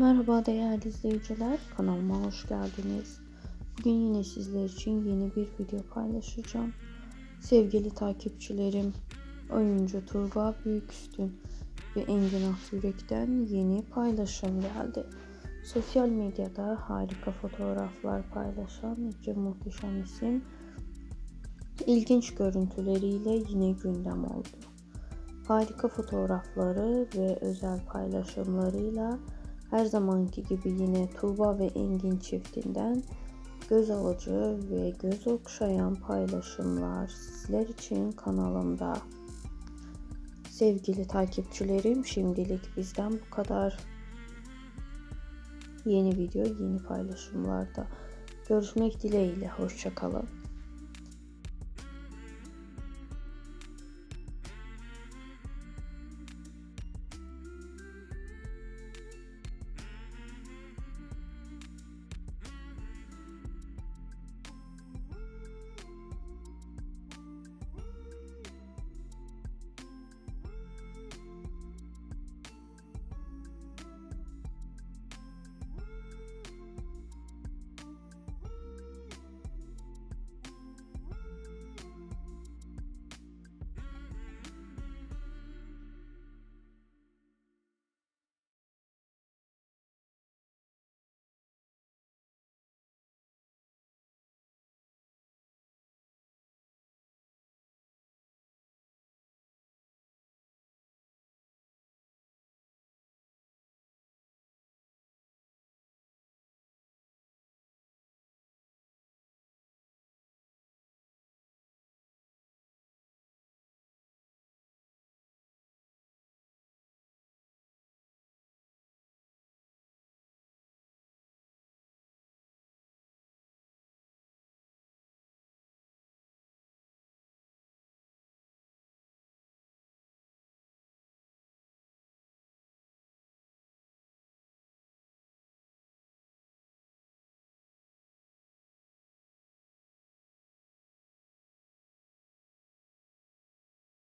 Merhaba değerli izleyiciler, kanalıma hoş geldiniz. Bugün yine sizler için yeni bir video paylaşacağım. Sevgili takipçilerim, oyuncu Tuğba Büyüküstün ve Engin Akyürek'ten yeni paylaşım geldi. Sosyal medyada harika fotoğraflar paylaşan nice muhteşem isim ilginç görüntüleriyle yine gündem oldu. Harika fotoğrafları ve özel paylaşımlarıyla her zamanki gibi yine Tuğba ve Engin çiftinden göz alıcı ve göz okşayan paylaşımlar sizler için kanalımda. Sevgili takipçilerim şimdilik bizden bu kadar. Yeni video, yeni paylaşımlarda görüşmek dileğiyle. Hoşçakalın.